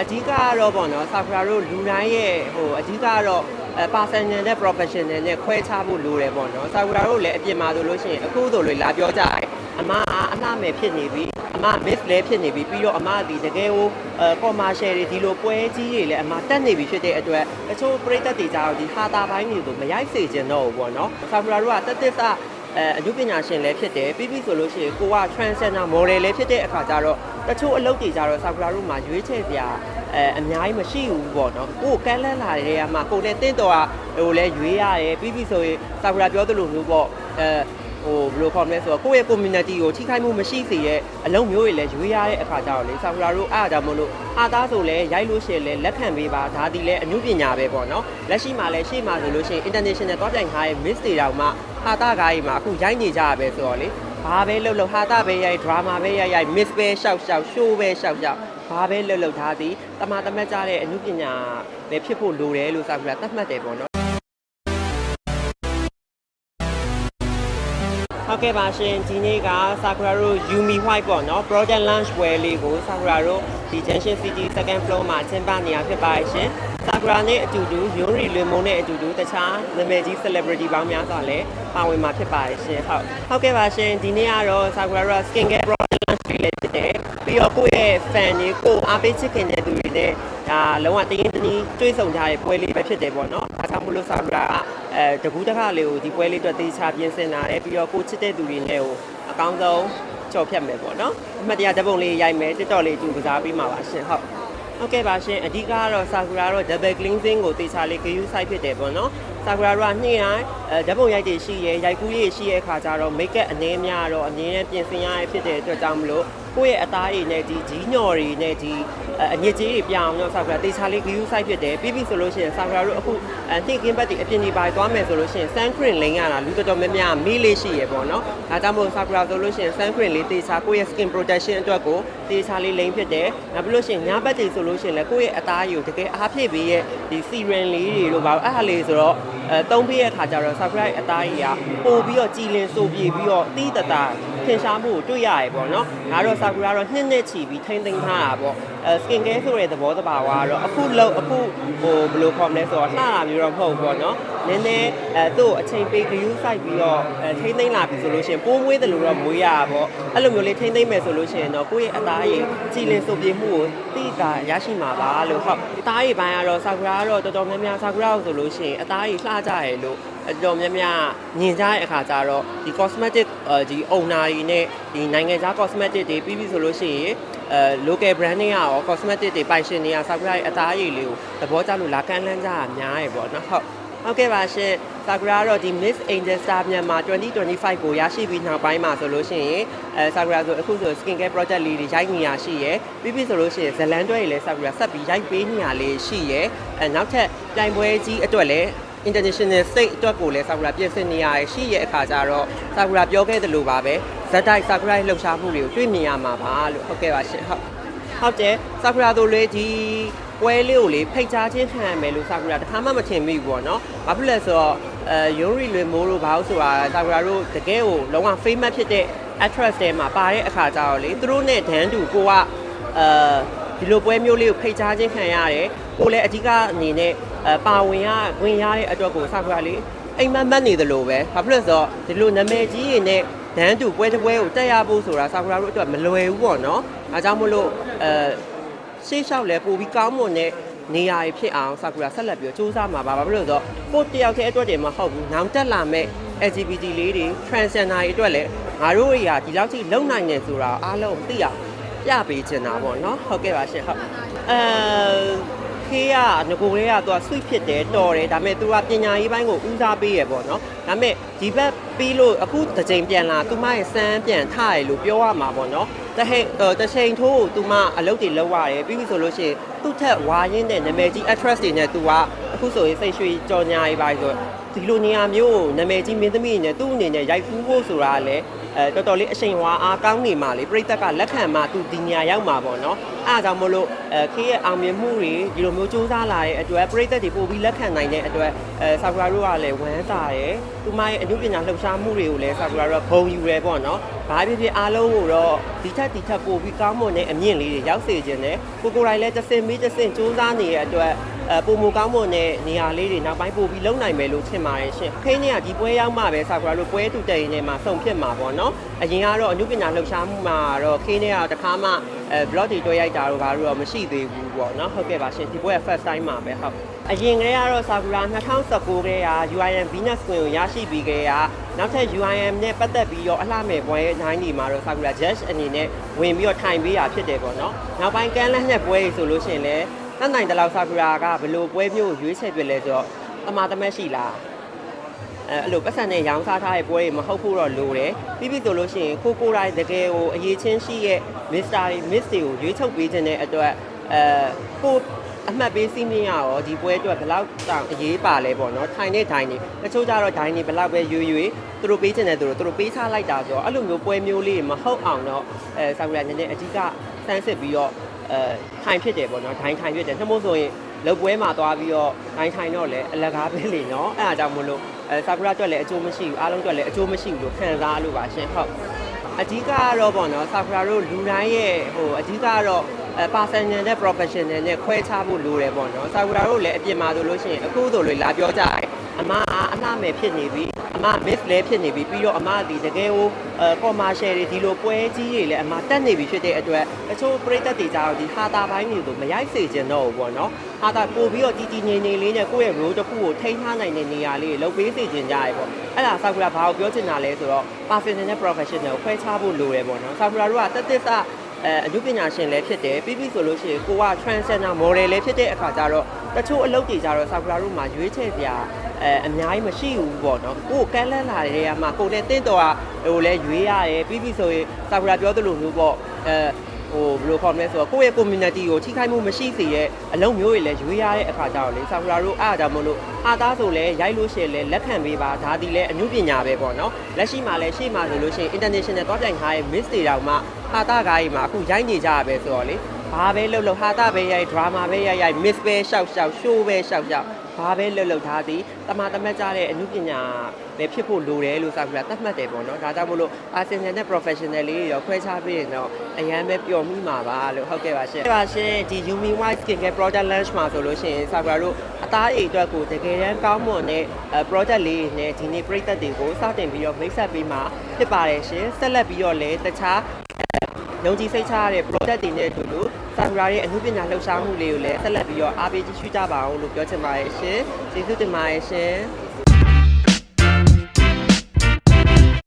အဓိကကတော့ပေါ့နော်ဆာကူရာတို့လူတိုင်းရဲ့ဟိုအဓိကကတော့အဲ personal နဲ့ professional နဲ့ခွဲခြားဖို့လိုတယ်ပေါ့နော်ဆာကူရာတို့လည်းအပြင်မှာဆိုလို့ရှိရင်အခုဆိုလို့လာပြောကြတယ်အမအလှမယ်ဖြစ်နေပြီအမ miss လည်းဖြစ်နေပြီပြီးတော့အမဒီတကယ်ကိုအဲ commercial တွေဒီလိုပွဲကြီးတွေလည်းအမတက်နေပြီဖြစ်တဲ့အတွက်တချို့ပရိသတ်တွေကြတော့ဒီဟာတာပိုင်းတွေကိုမရိုက်စေချင်တော့ဘူးပေါ့နော်ဆာကူရာတို့ကတက်တက်စအဲအမှုပညာရှင်လည်းဖြစ်တယ်ပြီးပြီဆိုလို့ရှိရင်ကိုက transgender model လည်းဖြစ်တဲ့အခါကျတော့ တချို့အလုပ်တွေကြတော့ဆာကူရာတို့မှာရွေးချယ်စရာအဲအများကြီးမရှိဘူးပေါ့နော်ကိုယ်ကန်းလန်းလာတဲ့ကမှကိုယ်နဲ့တင့်တော်ဟိုလည်းရွေးရတယ်ပြီးပြီဆိုရင်ဆာကူရာပြောသလိုမျိုးပေါ့အဲဟိုဘယ်လိုခေါ်မလဲဆိုတော့ကိုယ့်ရဲ့ community ကိုထိခိုက်မှုမရှိစေတဲ့အလုပ်မျိုးတွေလည်းရွေးရတဲ့အခါကျတော့လေဆာကူရာတို့အားကြောင့်မလို့အားသားဆိုလဲရိုက်လို့ရှိရင်လည်းလက်ခံပေးပါဒါဒီလဲအမှုပညာပဲပေါ့နော်လက်ရှိမှာလည်းရှေ့မှာဆိုလို့ရှိရင် international တော့ပြိုင်ထားရဲ့ miss တွေတောင်မှဟာတာကားကြီးမှာအခုရိုက်နေကြရပဲဆိုတော့လေ ဘာပဲလှုပ်လှုပ်ဟာတာပဲရိုက် drama ပဲရိုက်ရိုက် miss ပဲရှောက်ရှောက် show ပဲရှောက်ရှောက်ဘာပဲလှုပ်လှုပ်ထားသည်တမတမတ်ကြတဲ့အမှုပညာပဲဖြစ်ဖို့လိုတယ်လို့ဆာကူရာသတ်မှတ်တယ်ပေါ့နော် ဟုတ်ကဲ့ပါရှင်ဒီနေ့က Sakura တို့ Yumi White ပေါ့နော် Project Launch ပွဲလေးကို Sakura တို့ဒီ Junction City second floor မှာကျင်းပနေရဖြစ်ပါတယ်ရှင် Sakura နဲ့အတူတူရုံးရီလွင်မုံနဲ့အတူတူတခြားနာမည်ကြီး celebrity ပေါင်းများစွာလည်းပါဝင်မှာဖြစ်ပါတယ်ရှင်ဟုတ်ဟုတ်ကဲ့ပါရှင်ဒီနေ့ကတော့ Sakura တို့ Skin Care Project Launch လေးလည်းဖြစ်တယ်ပြီးတော့ကိုယ့်ရဲ့ fan တွေကိုအားပေးချစ်ခင်တဲ့သူတွေနဲ့ဒါလုံးဝတရင်တနည်းတွေးဆုံကြတဲ့ပွဲလေးပဲဖြစ်တယ်ပေါ့နော်ဒါကြောင့်မို့လို့ Sakura က အဲတကူးတစ်ခါလေးကိုဒီပွဲလေးအတွက်သေချာပြင်ဆင်လာတယ်ပြီးတော့ကိုချစ်တဲ့သူတွေနဲ့ကိုအကောင်းဆုံးကြော်ဖြတ်မယ်ပေါ့နော်အမှတ်တရဓာတ်ပုံလေးရိုက်မယ် TikTok လေးအတူကစားပေးမှာပါရှင်ဟုတ်ဟုတ်ကဲ့ပါရှင်အဓိကကတော့ Sakura တော့ double cleansing ကိုသေချာလေး GU site ဖြစ်တယ်ပေါ့နော် Sakura တို့ကနေ့တိုင်းအဲဓာတ်ပုံရိုက်တွေရှိရဲရိုက်ကူးတွေရှိရဲခါကြတော့ make up အနေများတော့အမြင်နဲ့ပြင်ဆင်ရရဖြစ်တဲ့အတွက်ကြောင့်မလို့ကိုယ့်ရဲ့အသားတွေနဲ့ဒီဂျီးညော်တွေနဲ့ဒီအညစ်အကြေးတွေပြအောင်တော့ Sakura သေချာလေး GU site ဖြစ်တယ်ပြီးပြီဆိုလို့ရှိရင် Sakura တို့အခုအဲနှိမ့်ကင်းဘက်တွေအပြင်တွေပါသွားမယ်ဆိုလို့ရှိရင် sun cream လိမ့်ရတာလူတော်တော်များများမေးလေးရှိရပေါ့နော်ဒါကြောင့်မို့ Sakura ဆိုလို့ရှိရင် sun cream လေးသေချာကိုယ့်ရဲ့ skin protection အတွက်ကိုသေချာလေးလိမ့်ဖြစ်တယ်နောက်ပြီးလို့ရှိရင်ညဘက်တွေဆိုလို့ရှိရင်လည်းကိုယ့်ရဲ့အသားရည်ကိုတကယ်အားဖြည့်ပေးရဲ့ဒီ serum လေးတွေလို့ပါအဲ့ဟာလေးဆိုတော့ အဲသုံးပေးရဲ့ခါကျတော့ Sakura ရဲ့အသားရည်ကပို့ပြီးတော့ကြည်လင်ဆိုပြေပြီးတော့တီးတတာ ထင်ရှားမှုကိုတွေ့ရရပေါ့နော်ဒါတော့ Sakura တော့နှစ်နှစ်ချီပြီးထိမ့်သိမ်းထားတာပေါ့အဲ skin care ဆိုတဲ့သဘောတဘာဝကတော့အခုလောက်အခုဟိုဘယ်လိုခေါ်မလဲဆိုတော့လှတာမျိုးတော့မဟုတ်ဘူးပေါ့နော်နည်းနည်းအဲသူ့ကိုအချိန်ပေး view site ပြီးတော့အဲထိမ့်သိမ်းလာပြီဆိုလို့ရှိရင်ပိုးမွေးတယ်လို့တော့မွေးရတာပေါ့အဲ့လိုမျိုးလေးထိမ့်သိမ်းမယ်ဆိုလို့ရှိရင်တော့ကိုယ့်ရဲ့အသားရည်ကြည်လင်ဆိုပြေမှုကိုသိတာရရှိမှာပါလို့ဟုတ်အသားရည်ပိုင်းကတော့ Sakura ကတော့တော်တော်များများ Sakura ကိုဆိုလို့ရှိရင်အသားရည်လှကြရလို့ အတော်များများညင်ကြတဲ့အခါကျတော့ဒီ cosmetic ဒီ owner တွေနဲ့ဒီနိုင်ငံခြား cosmetic တွေပြီးပြီဆိုလို့ရှိရင်အဲ local brand တွေကရော cosmetic တွေပိုင်ရှင်တွေက Sakura ရဲ့အသားရည်လေးကိုသဘောကျလို့လာကမ်းလှမ်းကြတာများရပေါ့နော်ဟုတ်ဟုတ်ကဲ့ပါရှင် Sakura ကတော့ဒီ Miss Angel Star မြန်မာ2025ကိုရရှိပြီးနောက်ပိုင်းမှာဆိုလို့ရှိရင်အဲ Sakura ဆိုအခုဆို skin care project လေးတွေရိုက်နေရရှိရယ်ပြီးပြီဆိုလို့ရှိရင်ဇလန်တွဲတွေလည်း Sakura ဆက်ပြီးရိုက်ပေးနေရလေးရှိရယ်အဲနောက်ထပ်ပြိုင်ပွဲကြီးအတွက်လည်း international state အတွက်ကိုလည်း Sakura ပြင်ဆင်နေရရှိရဲ့အခါကျတော့ Sakura ပြောခဲ့သလိုပါပဲဇက်တိုက် Sakura ရဲ့လှုပ်ရှားမှုတွေကိုတွေ့မြင်ရမှာပါလို့ဟုတ်ကဲ့ပါရှင်ဟုတ်ဟုတ်တယ် Sakura တို့လေဒီပွဲလေးကိုလေဖိတ်ကြားခြင်းခံရမယ်လို့ Sakura တခါမှမထင်မိဘူးပေါ့နော်ဘာဖြစ်လဲဆိုတော့အဲယွန်းရီလွေမိုးတို့ဘာလို့ဆိုတာ Sakura တို့တကယ်ကိုလုံးဝ famous ဖြစ်တဲ့ actress တွေမှာပါတဲ့အခါကျတော့လေသူတို့နဲ့ဒန်းတူကိုကအဲဒီလိုပွဲမျိုးလေးကိုဖိတ်ကြားခြင်းခံရတယ် ကိုလည်းအဓိကအနေနဲ့အဲပါဝင်ရဝင်ရတဲ့အတွက်ကို Sakura လေးအိမ်မက်မက်နေသလိုပဲဘာဖြစ်လို့လဲဆိုတော့ဒီလိုနာမည်ကြီးတွေနဲ့ဒန်းတူပွဲတစ်ပွဲကိုတက်ရဖို့ဆိုတာ Sakura တို့အတွက်မလွယ်ဘူးပေါ့နော်အဲကြောင့်မလို့အဲရှေ့လျှောက်လဲပို့ပြီးကောင်းမွန်တဲ့နေရာတွေဖြစ်အောင် Sakura ဆက်လက်ပြီးစူးစမ်းမှာပါဘာဖြစ်လို့လဲဆိုတော့ကိုတယောက်တည်းအတွက်တည်းမဟုတ်ဘူးနောက်တက်လာမဲ့ LGBT လေးတွေ transgender တွေအတွက်လည်းငါတို့တွေကဒီလောက်ထိလုံနိုင်နေဆိုတာအားလုံးသိအောင်ပြပေးချင်တာပေါ့နော်ဟုတ်ကဲ့ပါရှင်ဟုတ်အဲ ခေးကငကိုလေးကသူက sweet ဖြစ်တယ်တော်တယ်ဒါပေမဲ့သူကပညာရေးပိုင်းကိုဦးစားပေးရပေါ့နော်ဒါပေမဲ့ဒီဘက်ပြီးလို့အခုတစ်ချိန်ပြန်လာသူမရဲ့စမ်းပြန်ထရလို့ပြောရမှာပေါ့နော်တဟိတချိန်ထိုးသူမအလုပ်တွေလုပ်ရတယ်ပြီးပြီဆိုလို့ရှိရင်သူ့ထက်ဝါရင်းတဲ့နာမည်ကြီး actress တွေနဲ့သူကအခုဆိုရင်စိတ်ရွှေကြော်ညာရေးပါဆိုဒီလိုနေရာမျိုးကိုနာမည်ကြီးမင်းသမီးတွေနဲ့သူ့အနေနဲ့ရိုက်ကူးဖို့ဆိုတာကလည်း အဲတော်တော်လေးအရှိန်ဝါအားကောင်းနေမှလေပြိသက်ကလက်ခံမှသူဒီညာရောက်မှာပေါ့နော်အဲဒါကြောင့်မလို့အဲခေရဲ့အောင်မြင်မှုတွေဒီလိုမျိုးစူးစမ်းလာတဲ့အတွက်ပြိသက်တွေပို့ပြီးလက်ခံနိုင်တဲ့အတွက်အဲဆာကူရာတို့ကလည်းဝမ်းသာတယ်သူမရဲ့အမှုပညာလှုပ်ရှားမှုတွေကိုလည်းဆာကူရာတို့ကဂုဏ်ယူရဲပေါ့နော်ဘာဖြစ်ဖြစ်အားလုံးကိုတော့ဒီထက်ဒီထက်ပို့ပြီးကောင်းမွန်တဲ့အမြင့်လေးတွေရောက်စေခြင်းနဲ့ကိုကိုယ်တိုင်လည်းတစ်စင်ပြီးတစ်စင်စူးစမ်းနေတဲ့အတွက် အဲပုံမကောင်းမွန်တဲ့နေရာလေးတွေနောက်ပိုင်းပို့ပြီးလုံနိုင်မယ်လို့ထင်ပါတယ်ရှင်။ခင်းနေကဒီပွဲရောက်မှပဲဆာကူရာတို့ပွဲတူတဲ့ရင်ထဲမှာစုံဖြစ်မှာပေါ့နော်။အရင်ကတော့အနုပညာလှုပ်ရှားမှုမှာတော့ခင်းနေကတခါမှအဲ blog တွေတွဲရိုက်တာတို့ဘာလို့တော့မရှိသေးဘူးပေါ့နော်။ဟုတ်ကဲ့ပါရှင်ဒီပွဲက first time မှာပဲဟုတ်။အရင်ကတည်းကတော့ဆာကူရာ2019ကတည်းက UIM Venus Queen ကိုရရှိပြီးခဲ့ရနောက်ထပ် UIM နဲ့ပတ်သက်ပြီးတော့အလှမဲ့ပွဲနိုင်နေမှာတော့ဆာကူရာ judge အနေနဲ့ဝင်ပြီးတော့ထိုင်ပေးရဖြစ်တယ်ပေါ့နော်။နောက်ပိုင်းကမ်းလှမ်းတဲ့ပွဲတွေဆိုလို့ရှိရင်လည်း တတ်နိုင်တဲ့လောက်ဆာကူရာကဘယ်လိုပွဲမျိုးကိုရွေးချယ်ပြလဲဆိုတော့တမာတမက်ရှိလားအဲအဲ့လိုပတ်စံနဲ့ရောင်းစားထားတဲ့ပွဲတွေမဟုတ်ဘူးတော့လိုတယ်ပြီးပြီဆိုလို့ရှိရင်ကိုကိုတိုင်းတကယ်ကိုအရေးချင်းရှိရဲ့ Mr. တွေ Miss တွေကိုရွေးချုပ်ပေးခြင်းတဲ့အတွက်အဲကိုအမှတ်ပေးစီးမင်းရရောဒီပွဲအတွက်ဘယ်လောက်တောင်အရေးပါလဲပေါ့နော်ထိုင်တဲ့ဒိုင်းနေတချို့ကြတော့ဒိုင်းနေဘယ်လောက်ပဲရွေးရွေးသူတို့ပေးခြင်းတဲ့သူတို့သူတို့ပေးချလိုက်တာဆိုတော့အဲ့လိုမျိုးပွဲမျိုးလေးမဟုတ်အောင်တော့အဲဆာကူရာနည်းနည်းအဓိကစမ်းစစ်ပြီးတော့ အဲထိုင်ဖြစ်တယ်ပေါ့နော်ဒိုင်းထိုင်ဖြစ်တယ်နှမို့ဆိုရင်လုတ်ပွဲမှာသွားပြီးတော့ဒိုင်းထိုင်တော့လည်းအလကားပဲလေနော်အဲ့ဒါကြောင့်မလို့အဲဆာကူရာအတွက်လည်းအကျိုးမရှိဘူးအားလုံးအတွက်လည်းအကျိုးမရှိဘူးလို့ခံစားလို့ပါရှင်ဟုတ်အဓိကကတော့ပေါ့နော်ဆာကူရာတို့လူတိုင်းရဲ့ဟိုအဓိကကတော့အဲ personal နဲ့ professional နဲ့ခွဲခြားဖို့လိုတယ်ပေါ့နော်ဆာကူရာတို့လည်းအပြင်မှာဆိုလို့ရှိရင်အခုဆိုလို့လာပြောကြတယ်အမအလှမယ်ဖြစ်နေပြီအ မ miss လည်းဖြစ်နေပြီပြီးတော့အမဒီတကယ်ကိုအဲ commercial တွေဒီလိုပွဲကြီးတွေလည်းအမတက်နေပြီဖြစ်တဲ့အတွက်တချို့ပရိသတ်တွေကြတော့ဒီဟာတာပိုင်းတွေကိုမရိုက်စေချင်တော့ဘူးပေါ့နော်ဟာတာပို့ပြီးတော့ကြီးကြီးငိမ့်ငိမ့်လေးနဲ့ကိုယ့်ရဲ့ role တစ်ခုကိုထိန်းထားနိုင်တဲ့နေရာလေးတွေလုပ်ပေးစေချင်ကြရပေါ့အဲ့ဒါဆာကူရာဘာကိုပြောချင်တာလဲဆိုတော့ personal နဲ့ professional ကိုခွဲခြားဖို့လိုတယ်ပေါ့နော်ဆာကူရာတို့ကတက်တက်စအဲအမှုပညာရှင်လည်းဖြစ်တယ်ပြီးပြီဆိုလို့ရှိရင်ကိုက transgender model လည်းဖြစ်တဲ့အခါကျတော့တချို့အလုပ်တွေကြတော့ဆာကူရာတို့မှာရွေးချယ်စရာ အဲအများကြီးမရှိဘူးပေါ့နော်ကိုယ်ကန်းလန်းလာတဲ့နေရာမှာကိုယ်နဲ့တင့်တော်ဟိုလဲရွေးရတယ်ပြီးပြီဆိုရင်ဆာကူရာပြောသလိုမျိုးပေါ့အဲဟိုဘယ်လိုခေါ်မလဲဆိုတော့ကိုယ့်ရဲ့ community ကိုထိခိုက်မှုမရှိစေတဲ့အလုပ်မျိုးတွေလည်းရွေးရတဲ့အခါကျတော့လေဆာကူရာတို့အားဒါမလို့အားသားဆိုလဲရိုက်လို့ရှိရင်လည်းလက်ခံပေးပါဒါဒီလဲအမှုပညာပဲပေါ့နော်လက်ရှိမှာလည်းရှေ့မှာဆိုလို့ရှိရင် international သွားပြိုင်ထားတဲ့ miss တွေတောင်မှဟာတာကားကြီးမှာအခုရိုက်နေကြရပဲဆိုတော့လေဘာပဲလှုပ်လှုပ်ဟာတာပဲရိုက် drama ပဲရိုက်ရိုက် miss ပဲရှောက်ရှောက် show ပဲရှောက်ရှောက် ဘာပဲလှုပ်လှုပ်ထားသည်တမတမတ်ကြတဲ့အမှုပညာပဲဖြစ်ဖို့လိုတယ်လို့ဆာကူရာသတ်မှတ်တယ်ပေါ့နော်ဒါကြောင့်မလို့ artisan နဲ့ professional လေးတွေရောခွဲခြားပြီးရင်တော့အရန်ပဲပျော်မိမှာပါလို့ဟုတ်ကဲ့ပါရှင်ဟုတ်ပါရှင်ဒီ Yumi White Skin Care Product Launch မှာဆိုလို့ရှိရင်ဆာကူရာတို့အသားအည်အတွက်ကိုတကယ်တမ်းကောင်းမွန်တဲ့ product လေးတွေနဲ့ဒီနေ့ပြည်သက်တွေကိုစတင်ပြီးတော့မိတ်ဆက်ပေးမှာဖြစ်ပါတယ်ရှင်ဆက်လက်ပြီးတော့လည်းတခြားယုံကြည်စိတ်ချရတဲ့ product တွေနဲ့အတူတူ ဆာကူရာရဲ့အမှုပညာလှူရှားမှုလေးကိုလည်းဆက်လက်ပြီးတော့အားပေးကြည့်ရှုကြပါအောင်လို့ပြောချင်ပါတယ်ရှင်ကျေးဇူးတင်ပါတယ်ရှင်